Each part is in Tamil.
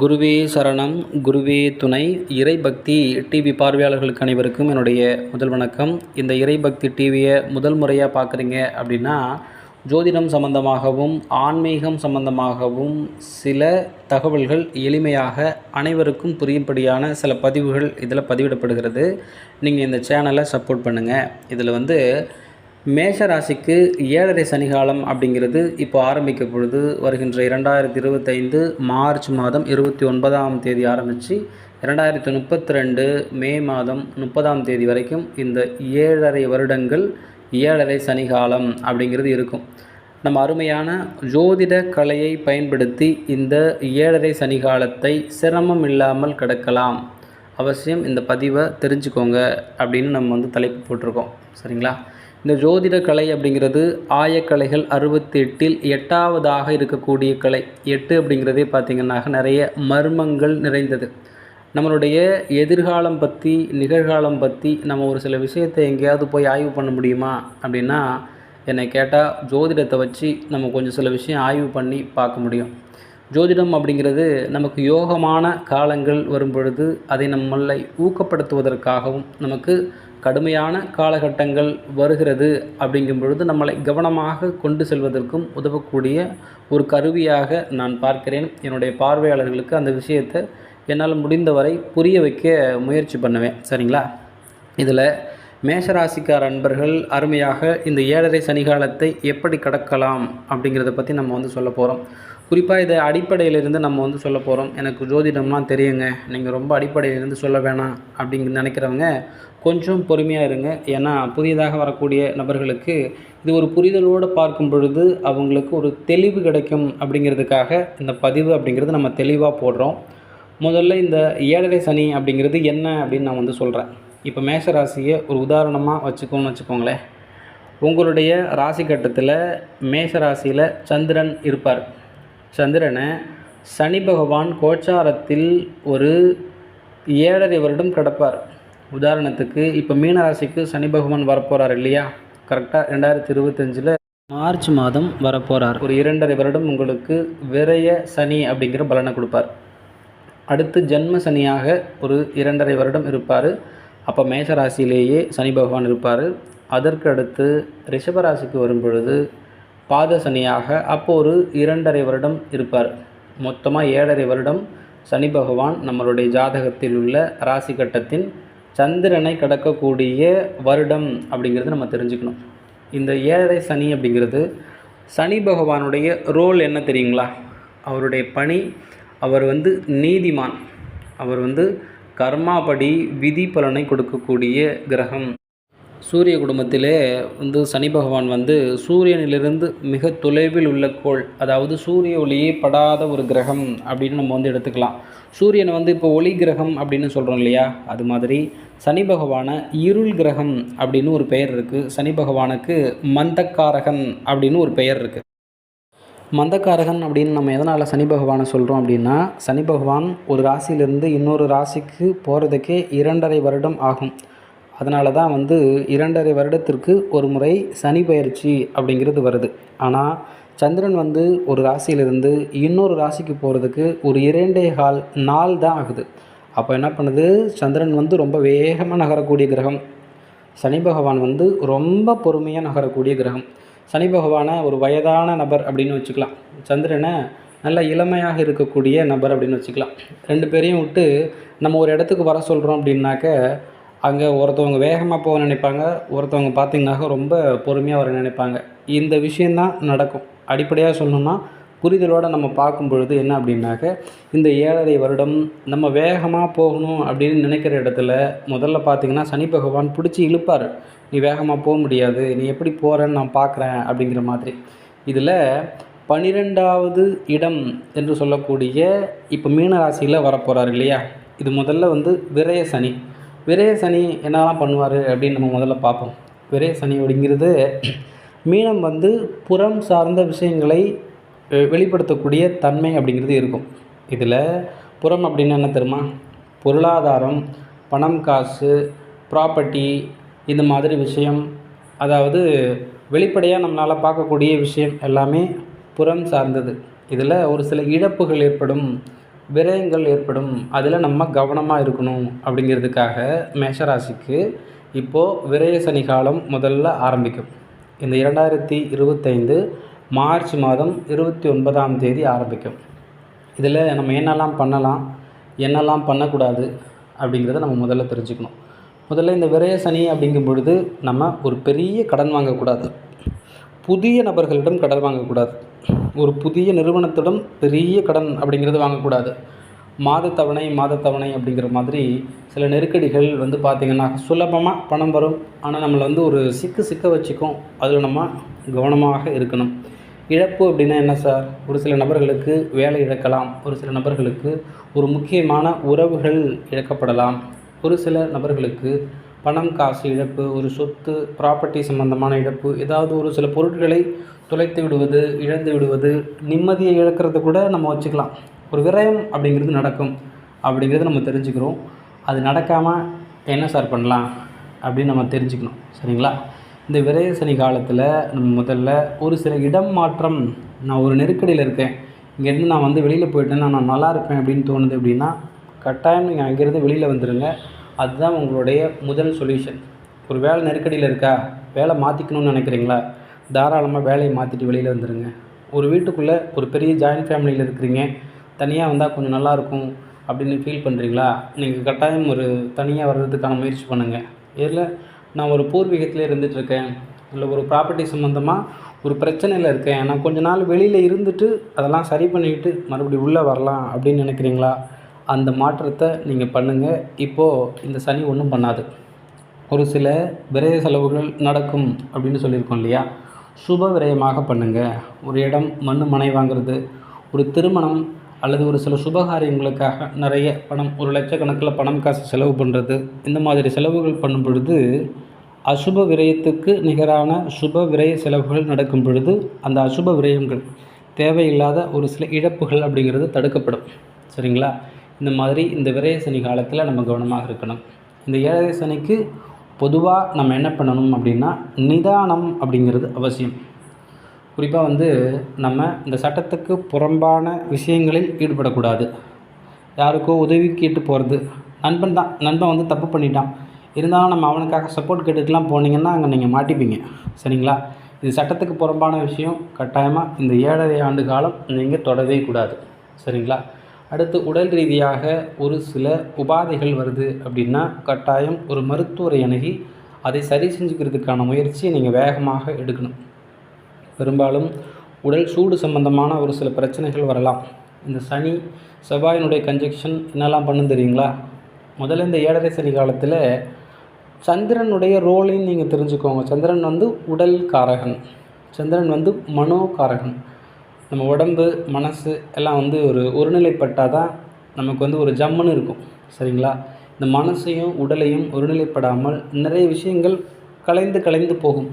குருவே சரணம் குருவே துணை. இறைபக்தி டிவி பார்வையாளர்களுக்கு அனைவருக்கும் என்னுடைய முதல் வணக்கம். இந்த இறைபக்தி டிவியை முதல் முறையாக பார்க்குறீங்க அப்படின்னா ஜோதிடம் சம்பந்தமாகவும் ஆன்மீகம் சம்பந்தமாகவும் சில தகவல்கள் எளிமையாக அனைவருக்கும் புரியும்படியான சில பதிவுகள் இதில் பதிவிடப்படுகிறது. நீங்கள் இந்த சேனலை சப்போர்ட் பண்ணுங்கள் இதில் வந்து மேஷ ராசிக்கு ஏழரை சனிகாலம் அப்படிங்கிறது இப்போ ஆரம்பிக்க பொழுது வருகின்ற இரண்டாயிரத்தி இருபத்தைந்து மார்ச் மாதம் இருபத்தி ஒன்பதாம் தேதி ஆரம்பித்து இரண்டாயிரத்தி முப்பத்தி ரெண்டு மே மாதம் முப்பதாம் தேதி வரைக்கும் இந்த ஏழரை வருடங்கள் ஏழரை சனிகாலம் அப்படிங்கிறது இருக்கும். நம்ம அருமையான ஜோதிட கலையை பயன்படுத்தி இந்த ஏழரை சனிகாலத்தை சிரமம் இல்லாமல் கடக்கலாம். அவசியம் இந்த பதிவை தெரிஞ்சுக்கோங்க அப்படின்னு நம்ம வந்து தலைப்பு போட்டிருக்கோம். சரிங்களா? இந்த ஜோதிட கலை அப்படிங்கிறது ஆயக்கலைகள் அறுபத்தி எட்டில் எட்டாவதாக இருக்கக்கூடிய கலை. எட்டு அப்படிங்கிறதே பார்த்திங்கன்னாக்க நிறைய மர்மங்கள் நிறைந்தது. நம்மளுடைய எதிர்காலம் பற்றி நிகழ்காலம் பற்றி நம்ம ஒரு சில விஷயத்தை எங்கேயாவது போய் ஆய்வு பண்ண முடியுமா அப்படின்னா என்னை கேட்டால் ஜோதிடத்தை வச்சு நம்ம கொஞ்சம் சில விஷயம் ஆய்வு பண்ணி பார்க்க முடியும். ஜோதிடம் அப்படிங்கிறது நமக்கு யோகமான காலங்கள் வரும் பொழுது அதை நம்மளை ஊக்கப்படுத்துவதற்காகவும் நமக்கு கடுமையான காலகட்டங்கள் வருகிறது அப்படிங்கும் பொழுது நம்மளை கவனமாக கொண்டு செல்வதற்கும் உதவக்கூடிய ஒரு கருவியாக நான் பார்க்கிறேன். என்னுடைய பார்வையாளர்களுக்கு அந்த விஷயத்தை என்னால் முடிந்தவரை புரிய வைக்க முயற்சி பண்ணுவேன். சரிங்களா? இதில் மேஷராசிக்கார அன்பர்கள் அருமையாக இந்த ஏழரை சனிகாலத்தை எப்படி கடக்கலாம் அப்படிங்கிறத பற்றி நம்ம வந்து சொல்ல போகிறோம். குறிப்பாக இதை அடிப்படையிலிருந்து நம்ம வந்து சொல்ல போகிறோம் எனக்கு ஜோதிடம்லாம் தெரியுங்க. நீங்கள் ரொம்ப அடிப்படையிலிருந்து சொல்ல வேணாம் அப்படிங்க நினைக்கிறவங்க கொஞ்சம் பொறுமையாக இருங்க. ஏன்னா புதியதாக வரக்கூடிய நபர்களுக்கு இது ஒரு புரிதலோடு பார்க்கும் பொழுது அவங்களுக்கு ஒரு தெளிவு கிடைக்கும் அப்படிங்கிறதுக்காக இந்த பதிவு அப்படிங்கிறது நம்ம தெளிவாக போடுறோம். முதல்ல இந்த ஏழரை சனி அப்படிங்கிறது என்ன அப்படின்னு நான் வந்து சொல்கிறேன் இப்போ மேஷ ராசியை ஒரு உதாரணமாக வச்சுக்கோன்னு வச்சுக்கோங்களேன். உங்களுடைய ராசி கட்டத்தில் மேஷராசியில் சந்திரன் இருப்பார். சந்திரனை சனி பகவான் கோச்சாரத்தில் ஒரு ஏழரை வருடம் கிடப்பார். உதாரணத்துக்கு இப்போ மீனராசிக்கு சனி பகவான் வரப்போகிறார் இல்லையா? கரெக்டாக ரெண்டாயிரத்தி இருபத்தஞ்சில் மார்ச் மாதம் வரப்போகிறார் ஒரு இரண்டரை வருடம் உங்களுக்கு விரைய சனி அப்படிங்கிற பலனை கொடுப்பார். அடுத்து ஜென்ம சனியாக ஒரு இரண்டரை வருடம் இருப்பார். அப்போ மேஷராசியிலேயே சனி பகவான் இருப்பார். அதற்கு அடுத்து ரிஷபராசிக்கு வரும் பொழுது பாத சனியாக அப்போ ஒரு இரண்டரை வருடம் இருப்பார். மொத்தமாக ஏழரை வருடம் சனி பகவான் நம்மளுடைய ஜாதகத்தில் உள்ள ராசி கட்டத்தின் சந்திரனை கடக்கக்கூடிய வருடம் அப்படிங்கிறது நம்ம தெரிஞ்சுக்கணும். இந்த ஏழரை சனி அப்படிங்கிறது சனி பகவானுடைய ரோல் என்ன தெரியுங்களா? அவருடைய பணி அவர் வந்து நீதிமான். அவர் வந்து கர்மாபடி விதி பலனை கொடுக்கக்கூடிய கிரகம். சூரிய குடும்பத்திலே வந்து சனி பகவான் வந்து சூரியனிலிருந்து மிக தொலைவில் உள்ள கோள் அதாவது சூரிய ஒளியே படாத ஒரு கிரகம் அப்படின்னு நம்ம வந்து எடுத்துக்கலாம். சூரியனை வந்து இப்போ ஒளி கிரகம் அப்படின்னு சொல்கிறோம் இல்லையா? அது மாதிரி சனி பகவான இருள் கிரகம் அப்படின்னு ஒரு பெயர் இருக்குது சனி பகவானுக்கு மந்தக்காரகன் அப்படின்னு ஒரு பெயர் இருக்குது மந்தக்காரகன் அப்படின்னு நம்ம எதனால் சனி பகவானை சொல்கிறோம் அப்படின்னா சனி பகவான் ஒரு ராசியிலிருந்து இன்னொரு ராசிக்கு போகிறதுக்கே இரண்டரை வருடம் ஆகும். அதனால தான் வந்து இரண்டரை வருடத்திற்கு ஒரு முறை சனி பயிற்சி அப்படிங்கிறது வருது. ஆனால் சந்திரன் வந்து ஒரு ராசியிலிருந்து இன்னொரு ராசிக்கு போகிறதுக்கு ஒரு இரண்டே கால் நாள் தான் ஆகுது. அப்போ என்ன பண்ணுது? சந்திரன் வந்து ரொம்ப வேகமாக நகரக்கூடிய கிரகம். சனி பகவான் வந்து ரொம்ப பொறுமையாக நகரக்கூடிய கிரகம். சனி பகவானை ஒரு வயதான நபர் அப்படின்னு வச்சுக்கலாம். சந்திரனை நல்ல இளமையாக இருக்கக்கூடிய நபர் அப்படின்னு வச்சுக்கலாம். ரெண்டு பேரையும் விட்டு நம்ம ஒரு இடத்துக்கு வர சொல்கிறோம் அப்படின்னாக்க அங்கே ஒருத்தவங்க வேகமாக போக நினைப்பாங்க ஒருத்தவங்க பார்த்திங்கனாக்கா ரொம்ப பொறுமையாக வர நினைப்பாங்க. இந்த விஷயந்தான் நடக்கும். அடிப்படையாக சொல்லணுன்னா புரிதலோடு நம்ம பார்க்கும் பொழுது என்ன அப்படின்னாக்க இந்த ஏழரை வருடம் நம்ம வேகமாக போகணும் அப்படின்னு நினைக்கிற இடத்துல முதல்ல பார்த்திங்கன்னா சனி பகவான் பிடிச்சி இழுப்பார். நீ வேகமாக போக முடியாது நீ எப்படி போகிறேன்னு நான் பார்க்குறேன் அப்படிங்கிற மாதிரி. இதில் பனிரெண்டாவது இடம் என்று சொல்லக்கூடிய இப்போ மீனராசியில் வரப்போகிறார் இல்லையா? இது முதல்ல வந்து விரய சனி. விரய சனி என்னெல்லாம் பண்ணுவார் அப்படின்னு நம்ம முதல்ல பார்ப்போம். விரைய சனி அப்படிங்கிறது மீனம் வந்து புறம் சார்ந்த விஷயங்களை வெளிப்படுத்தக்கூடிய தன்மை அப்படிங்கிறது இருக்கும். இதில் புறம் அப்படின்னு என்ன தெரியுமா? பொருளாதாரம் பணம் காசு ப்ராப்பர்ட்டி இந்த மாதிரி விஷயம். அதாவது வெளிப்படையாக நம்மளால் பார்க்கக்கூடிய விஷயம் எல்லாமே புறம் சார்ந்தது. இதில் ஒரு சில இழப்புகள் ஏற்படும். விரயங்கள் ஏற்படும். அதில் நம்ம கவனமாக இருக்கணும் அப்படிங்கிறதுக்காக மேஷராசிக்கு இப்போது விரய சனி காலம் முதல்ல ஆரம்பிக்கும். இந்த இரண்டாயிரத்தி இருபத்தைந்து மார்ச் மாதம் இருபத்தி ஒன்பதாம் தேதி ஆரம்பிக்கும். இதில் நம்ம என்னெல்லாம் பண்ணலாம் என்னெல்லாம் பண்ணக்கூடாது அப்படிங்கிறத நம்ம முதல்ல தெரிஞ்சுக்கணும். முதல்ல இந்த விரய சனி அப்படிங்கும் பொழுது நம்ம ஒரு பெரிய கடன் வாங்கக்கூடாது. புதிய நபர்களிடம் கடன் வாங்கக்கூடாது. ஒரு புதிய நிறுவனத்திடம் பெரிய கடன் அப்படிங்கிறது வாங்கக்கூடாது. மாதத்தவணை மாதத்தவணை அப்படிங்கிற மாதிரி சில நெருக்கடிகள் வந்து பார்த்திங்கன்னா சுலபமாக பணம் வரும். ஆனால் நம்மளை வந்து ஒரு சிக்கு சிக்க வச்சுக்கும். அதில் நம்ம கவனமாக இருக்கணும். இழப்பு அப்படின்னா என்ன சார்? ஒரு சில நபர்களுக்கு வேலை இழக்கலாம். ஒரு சில நபர்களுக்கு ஒரு முக்கியமான உறவுகள் இழக்கப்படலாம். ஒரு சில நபர்களுக்கு பணம் காசு இழப்பு ஒரு சொத்து ப்ராப்பர்ட்டி சம்பந்தமான இழப்பு ஏதாவது ஒரு சில பொருட்களை தொலைத்து விடுவது இழந்து விடுவது நிம்மதியை இழக்கிறது கூட நம்ம வச்சுக்கலாம். ஒரு விரயம் அப்படிங்கிறது நடக்கும். அப்படிங்கிறது நம்ம தெரிஞ்சுக்கிறோம். அது நடக்காமல் என்ன சார் பண்ணலாம் அப்படின்னு நம்ம தெரிஞ்சுக்கணும். சரிங்களா? இந்த விரய சனி காலத்தில் நம்ம முதல்ல ஒரு சில இடம் மாற்றம். நான் ஒரு நெருக்கடியில் இருக்கேன். இங்கேருந்து நான் வந்து வெளியில் போயிட்டேன்னா நான் நல்லா இருப்பேன் அப்படின்னு தோணுது அப்படின்னா கட்டாயம் நீங்கள் அங்கேருந்து வெளியில் வந்துடுங்க அதுதான் உங்களுடைய முதல் சொல்யூஷன் ஒரு வேலை நெருக்கடியில் இருக்கா? வேலை மாற்றிக்கணும்னு நினைக்கிறீங்களா? தாராளமாக வேலையை மாற்றிட்டு வெளியில் வந்துடுங்க ஒரு வீட்டுக்குள்ளே ஒரு பெரிய ஜாயின்ட் ஃபேமிலியில் இருக்கிறீங்க. தனியாக வந்தால் கொஞ்சம் நல்லாயிருக்கும் அப்படின்னு ஃபீல் பண்ணுறீங்களா நீங்கள் கட்டாயம் ஒரு தனியாக வர்றதுக்கான முயற்சி பண்ணுங்கள் இதில் நான் ஒரு பூர்வீகத்திலே இருந்துகிட்ருக்கேன் இல்லை ஒரு ப்ராப்பர்ட்டி சம்மந்தமாக ஒரு பிரச்சனையில் இருக்கேன். நான் கொஞ்ச நாள் வெளியில் இருந்துட்டு அதெல்லாம் சரி பண்ணிக்கிட்டு மறுபடியும் உள்ளே வரலாம் அப்படின்னு நினைக்கிறீங்களா? அந்த மாற்றத்தை நீங்கள் பண்ணுங்கள் இப்போது இந்த சனி ஒன்றும் பண்ணாது. ஒரு சில விரய செலவுகள் நடக்கும் அப்படின்னு சொல்லியிருக்கோம் இல்லையா? சுப விரயமாக பண்ணுங்கள் ஒரு இடம் மண் மனை வாங்குறது ஒரு திருமணம் அல்லது ஒரு சில சுபகாரியங்களுக்காக நிறைய பணம் ஒரு லட்சக்கணக்கில் பணம் காசு செலவு பண்ணுறது இந்த மாதிரி செலவுகள் பண்ணும் பொழுது அசுப விரயத்துக்கு நிகரான சுப விரய செலவுகள் நடக்கும் பொழுது அந்த அசுப விரயங்கள் தேவையில்லாத ஒரு சில இழப்புகள் அப்படிங்கிறது தடுக்கப்படும். சரிங்களா? இந்த மாதிரி இந்த விரய சனி காலத்தில் நம்ம கவனமாக இருக்கணும். இந்த ஏழரை சனிக்கு பொதுவாக நம்ம என்ன பண்ணணும் அப்படின்னா நிதானம் அப்படிங்கிறது அவசியம். குறிப்பாக வந்து நம்ம இந்த சட்டத்துக்கு புறம்பான விஷயங்களில் ஈடுபடக்கூடாது. யாருக்கோ உதவி கேட்டு போகிறது நண்பன் தான் நண்பன் வந்து தப்பு பண்ணிட்டான். இருந்தாலும் நம்ம அவனுக்காக சப்போர்ட் கேட்டுட்டுலாம் போனீங்கன்னா அங்கே நீங்கள் மாட்டிப்பீங்க. சரிங்களா? இது சட்டத்துக்கு புறம்பான விஷயம். கட்டாயமாக இந்த ஏழரை ஆண்டு காலம் நீங்கள் தொடவே கூடாது. சரிங்களா? அடுத்து உடல் ரீதியாக ஒரு சில உபாதைகள் வருது அப்படின்னா கட்டாயம் ஒரு மருத்துவரை அணுகி அதை சரி செஞ்சுக்கிறதுக்கான முயற்சியை நீங்கள் வேகமாக எடுக்கணும். பெரும்பாலும் உடல் சூடு சம்பந்தமான ஒரு சில பிரச்சனைகள் வரலாம். இந்த சனி செவ்வாயினுடைய கன்ஜெக்ஷன் என்னெல்லாம் பண்ணும் தெரியுங்களா? முதல்ல இந்த ஏழரை சனி காலத்தில் சந்திரனுடைய ரோலையும் நீங்கள் தெரிஞ்சுக்கோங்க. சந்திரன் வந்து உடல் காரகன். சந்திரன் வந்து மனோகாரகன் நம்ம உடம்பு மனசு எல்லாம் வந்து ஒரு ஒருநிலைப்பட்டால் தான் நமக்கு வந்து ஒரு ஜம்முன்னு இருக்கும். சரிங்களா? இந்த மனசையும் உடலையும் ஒருநிலைப்படாமல் நிறைய விஷயங்கள் கலைந்து கலைந்து போகும்.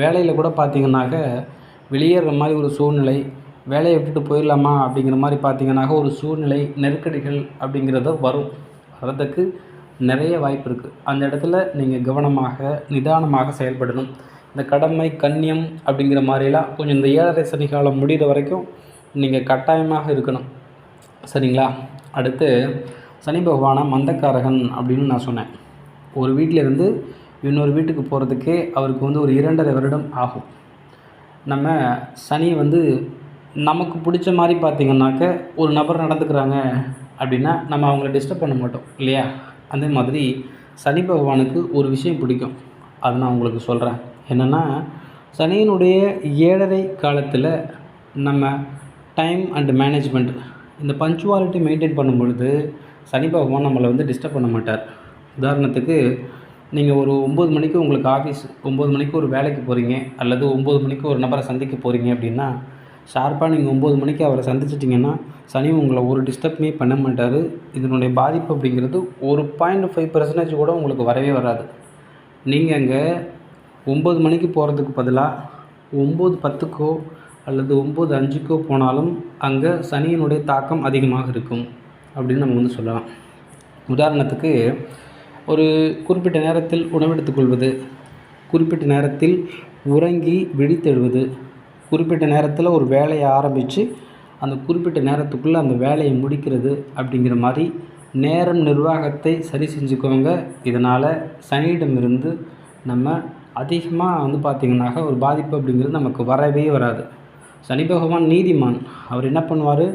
வேலையில் கூட பார்த்திங்கனாக்க வெளியேற மாதிரி ஒரு சூழ்நிலை வேலையை விட்டுட்டு போயிடலாமா அப்படிங்கிற மாதிரி பார்த்திங்கனாக்க ஒரு சூழ்நிலை நெருக்கடிகள் அப்படிங்கிறத வரும். வரதுக்கு நிறைய வாய்ப்பு இருக்குது அந்த இடத்துல நீங்கள் கவனமாக நிதானமாக செயல்படணும். இந்த கடமை கண்ணியம் அப்படிங்கிற மாதிரிலாம் கொஞ்சம் இந்த ஏழரை சனி காலம் முடிகிற வரைக்கும் நீங்கள் கட்டாயமாக இருக்கணும். சரிங்களா? அடுத்து சனி பகவானை மந்தக்காரகன் அப்படின்னு நான் சொன்னேன். ஒரு வீட்டிலேருந்து இன்னொரு வீட்டுக்கு போகிறதுக்கே அவருக்கு வந்து ஒரு இரண்டரை வருடம் ஆகும். நம்ம சனி வந்து நமக்கு பிடிச்ச மாதிரி பார்த்திங்கனாக்க ஒரு நபர் நடந்துக்கிறாங்க அப்படின்னா நம்ம அவங்கள டிஸ்டர்ப் பண்ண மாட்டோம் இல்லையா? அதே மாதிரி சனி பகவானுக்கு ஒரு விஷயம் பிடிக்கும். அதை நான் உங்களுக்கு சொல்கிறேன் என்னென்னா சனியினுடைய ஏழரை காலத்தில் நம்ம டைம் அண்ட் மேனேஜ்மெண்ட் இந்த பஞ்சுவாலிட்டி மெயின்டைன் பண்ணும் பொழுது சனி பகவான் நம்மளை வந்து டிஸ்டர்ப் பண்ண மாட்டார். உதாரணத்துக்கு நீங்கள் ஒரு ஒம்பது மணிக்கு உங்களுக்கு ஆஃபீஸ் ஒம்பது மணிக்கு ஒரு வேலைக்கு போகிறீங்க அல்லது ஒம்பது மணிக்கு ஒரு நபரை சந்திக்க போகிறீங்க அப்படின்னா ஷார்ப்பாக நீங்கள் ஒம்பது மணிக்கு அவரை சந்திச்சிட்டிங்கன்னா சனி உங்களை ஒரு டிஸ்டர்ப்மே பண்ண மாட்டார். இதனுடைய பாதிப்பு அப்படிங்கிறது ஒரு பாயிண்ட் ஃபைவ் பர்சன்டேஜ் கூட உங்களுக்கு வரவே வராது. நீங்கள் அங்கே ஒம்பது மணிக்கு போகிறதுக்கு பதிலாக ஒம்பது பத்துக்கோ அல்லது ஒம்பது அஞ்சுக்கோ போனாலும் அங்கே சனியினுடைய தாக்கம் அதிகமாக இருக்கும் அப்படின்னு நம்ம வந்து சொல்லலாம். உதாரணத்துக்கு ஒரு குறிப்பிட்ட நேரத்தில் உணவெடுத்துக்கொள்வது குறிப்பிட்ட நேரத்தில் உறங்கி விழித்தெழுவது குறிப்பிட்ட நேரத்தில் ஒரு வேலையை ஆரம்பித்து அந்த குறிப்பிட்ட நேரத்துக்குள்ளே அந்த வேலையை முடிக்கிறது அப்படிங்கிற மாதிரி நேரம் நிர்வாகத்தை சரி செஞ்சுக்கோங்க. இதனால் சனியிடமிருந்து நம்ம அதிகமாக வந்து பார்த்திங்கனாக்கா ஒரு பாதிப்பு அப்படிங்கிறது நமக்கு வரவே வராது. சனி பகவான் நீதிமான். அவர் என்ன பண்ணுவார்?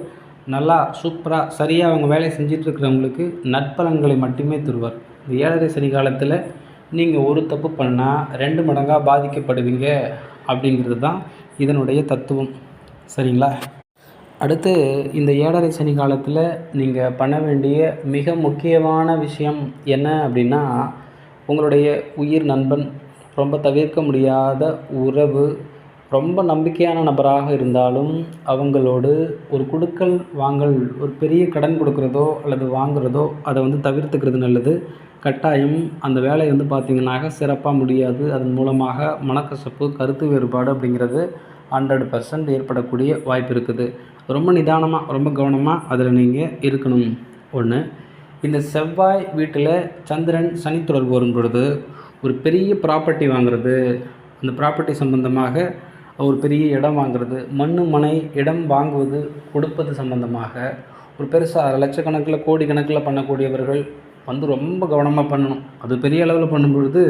நல்லா சூப்பராக சரியாக அவங்க வேலையை செஞ்சிட்ருக்கிறவங்களுக்கு நற்பலன்களை மட்டுமே தருவார். இந்த ஏழரை சனி காலத்தில் நீங்கள் ஒரு தப்பு பண்ணால் ரெண்டு மடங்காக பாதிக்கப்படுவீங்க அப்படிங்கிறது தான் இதனுடைய தத்துவம். சரிங்களா? அடுத்து இந்த ஏழரை சனி காலத்தில் நீங்கள் பண்ண வேண்டிய மிக முக்கியமான விஷயம் என்ன அப்படின்னா உங்களுடைய உயிர் நண்பன் ரொம்ப தவிர்க்க முடியாத உறவு ரொம்ப நம்பிக்கையான நபராக இருந்தாலும் அவங்களோடு ஒரு கொடுக்கல் வாங்கல் ஒரு பெரிய கடன் கொடுக்குறதோ அல்லது வாங்குறதோ அதை வந்து தவிர்த்துக்கிறது நல்லது. கட்டாயம் அந்த வேலை வந்து பார்த்திங்கனாக்க சிறப்பாக முடியாது. அதன் மூலமாக மனக்கசப்பு கருத்து வேறுபாடு அப்படிங்கிறது ஹண்ட்ரட் பர்சன்ட் ஏற்படக்கூடிய வாய்ப்பு இருக்குது. ரொம்ப நிதானமாக ரொம்ப கவனமாக அதில் நீங்கள் இருக்கணும். ஒன்று இந்த செவ்வாய் வீட்டில் சந்திரன் சனி தொடர்பு வரும் பொழுது ஒரு பெரிய ப்ராப்பர்ட்டி வாங்குறது அந்த ப்ராப்பர்ட்டி சம்பந்தமாக ஒரு பெரிய இடம் வாங்குறது மண் மனை இடம் வாங்குவது கொடுப்பது சம்பந்தமாக ஒரு பெருசாக லட்சக்கணக்கில் கோடி கணக்கில் பண்ணக்கூடியவர்கள் வந்து ரொம்ப கவனமாக பண்ணணும். அது பெரிய அளவில் பண்ணும்பொழுது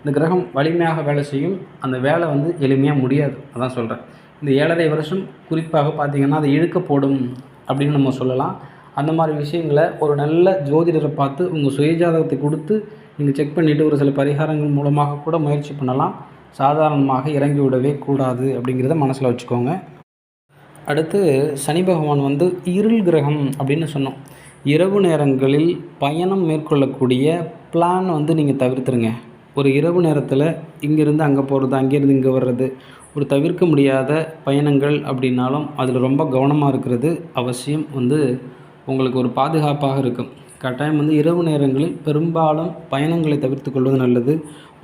இந்த கிரகம் வலிமையாக வேலை செய்யும். அந்த வேலை வந்து எளிமையாக முடியாது. அதான் சொல்கிறேன் இந்த ஏழரை வருஷம் குறிப்பாக பார்த்திங்கன்னா அதை இழுக்க போடும் அப்படின்னு நம்ம சொல்லலாம். அந்த மாதிரி விஷயங்களை ஒரு நல்ல ஜோதிடரை பார்த்து உங்கள் சுயஜாதகத்தை கொடுத்து நீங்கள் செக் பண்ணிவிட்டு ஒரு சில பரிகாரங்கள் மூலமாக கூட முயற்சி பண்ணலாம். சாதாரணமாக இறங்கி விடவே கூடாது அப்படிங்கிறத மனசில் வச்சுக்கோங்க. அடுத்து சனி பகவான் வந்து இருள் கிரகம் அப்படின்னு சொன்னோம். இரவு நேரங்களில் பயணம் மேற்கொள்ளக்கூடிய பிளான் வந்து நீங்கள் தவிர்த்துருங்க. ஒரு இரவு நேரத்தில் இங்கேருந்து அங்கே போகிறது அங்கேருந்து இங்கே வர்றது ஒரு தவிர்க்க முடியாத பயணங்கள் அப்படின்னாலும் அதில் ரொம்ப கவனமாக இருக்கிறது அவசியம் வந்து உங்களுக்கு ஒரு பாதுகாப்பாக இருக்கும். கட்டாயம் வந்து இரவு நேரங்களில் பெரும்பாலும் பயணங்களை தவிர்த்து கொள்வது நல்லது.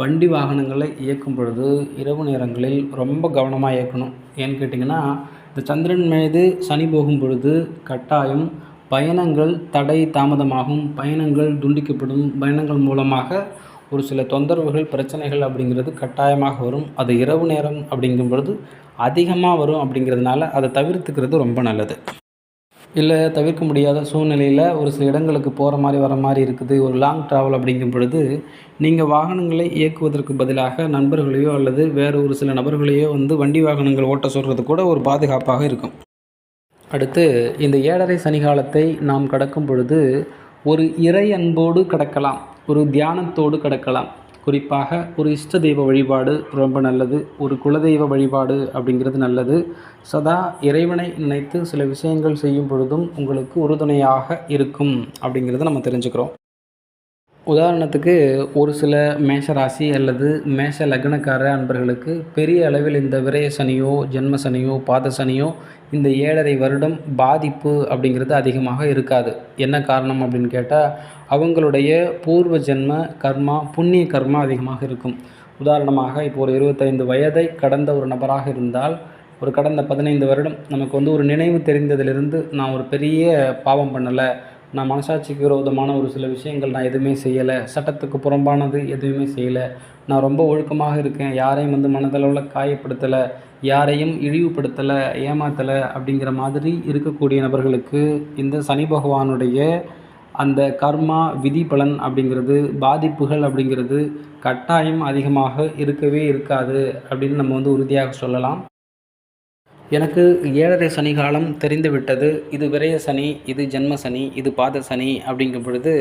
வண்டி வாகனங்களை இயக்கும் பொழுது இரவு நேரங்களில் ரொம்ப கவனமாக இயக்கணும். ஏன்னு கேட்டிங்கன்னா இந்த சந்திரன் மீது சனி போகும் பொழுது கட்டாயம் பயணங்கள் தடை தாமதமாகும். பயணங்கள் துண்டிக்கப்படும். பயணங்கள் மூலமாக ஒரு சில தொந்தரவுகள் பிரச்சனைகள் அப்படிங்கிறது கட்டாயமாக வரும். அது இரவு நேரம் அப்படிங்கும் பொழுது அதிகமாக வரும் அப்படிங்கிறதுனால அதை தவிர்த்துக்கிறது ரொம்ப நல்லது. இல்லை தவிர்க்க முடியாத சூழ்நிலையில் ஒரு சில இடங்களுக்கு போகிற மாதிரி வர மாதிரி இருக்குது. ஒரு லாங் ட்ராவல் அப்படிங்கும் பொழுது நீங்கள் வாகனங்களை இயக்குவதற்கு பதிலாக நண்பர்களையோ அல்லது வேறு ஒரு சில நபர்களையோ வந்து வண்டி வாகனங்கள் ஓட்ட சொல்கிறது கூட ஒரு பாதுகாப்பாக இருக்கும். அடுத்து இந்த ஏழரை சனிகாலத்தை நாம் கடக்கும் பொழுது ஒரு இறை அன்போடு கடக்கலாம். ஒரு தியானத்தோடு கடக்கலாம். குறிப்பாக ஒரு இஷ்ட தெய்வ வழிபாடு ரொம்ப நல்லது ஒரு குலதெய்வ வழிபாடு அப்படிங்கிறது நல்லது. சதா இறைவனை நினைத்து சில விஷயங்கள் செய்யும் பொழுதும் உங்களுக்கு உறுதுணையாக இருக்கும் அப்படிங்கிறத நம்ம தெரிஞ்சுக்கிறோம். உதாரணத்துக்கு ஒரு சில மேஷ ராசி அல்லது மேஷ லக்னக்கார அன்பர்களுக்கு பெரிய அளவில் இந்த விரய சனியோ ஜென்ம சனியோ பாத சனியோ இந்த ஏழரை வருடம் பாதிப்பு அப்படிங்கிறது அதிகமாக இருக்காது. என்ன காரணம் அப்படின்னு கேட்டால் அவங்களுடைய பூர்வ ஜென்ம கர்மா புண்ணிய கர்மா அதிகமாக இருக்கும். உதாரணமாக இப்போ ஒரு இருபத்தைந்து வயதை கடந்த ஒரு நபராக இருந்தால் ஒரு கடந்த பதினைந்து வருடம் நமக்கு வந்து ஒரு நினைவு தெரிந்ததிலிருந்து நான் ஒரு பெரிய பாவம் பண்ணலை நான் மனசாட்சிக்கு விரோதமான ஒரு சில விஷயங்கள் நான் எதுவுமே செய்யலை. சட்டத்துக்கு புறம்பானது எதுவுமே செய்யலை. நான் ரொம்ப ஒழுக்கமாக இருக்கேன். யாரையும் வந்து மனதளவில் காயப்படுத்தலை. யாரையும் இழிவுபடுத்தலை. ஏமாத்தலை அப்படிங்கிற மாதிரி இருக்கக்கூடிய நபர்களுக்கு இந்த சனி பகவானுடைய அந்த கர்மா விதி பலன் அப்படிங்கிறது பாதிப்புகள் அப்படிங்கிறது கட்டாயம் அதிகமாக இருக்கவே இருக்காது அப்படின்னு நம்ம வந்து உறுதியாக சொல்லலாம். எனக்கு ஏழரை சனி காலம் தெரிந்துவிட்டது. இது விரய சனி இது ஜென்ம சனி இது பாத சனி அப்படிங்கும் பொழுது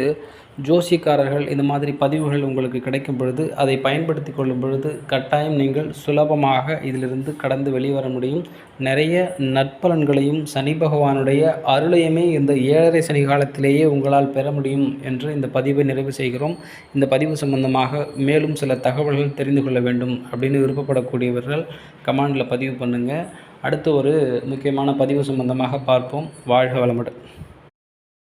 ஜோசியக்காரர்கள் இந்த மாதிரி பதிவுகள் உங்களுக்கு கிடைக்கும் பொழுது அதை பயன்படுத்தி கொள்ளும் பொழுது கட்டாயம் நீங்கள் சுலபமாக இதிலிருந்து கடந்து வெளிவர முடியும். நிறைய நற்பலன்களையும் சனி பகவானுடைய அருளையுமே இந்த ஏழரை சனி காலத்திலேயே உங்களால் பெற முடியும் என்று இந்த பதிவை நிறைவு செய்கிறோம். இந்த பதிவு சம்பந்தமாக மேலும் சில தகவல்கள் தெரிந்து கொள்ள வேண்டும் அப்படின்னு விருப்பப்படக்கூடியவர்கள் கமாண்டில் பதிவு பண்ணுங்கள் அடுத்து ஒரு முக்கியமான பதிவு சம்பந்தமாக பார்ப்போம். வாழ்க வளமுடன்.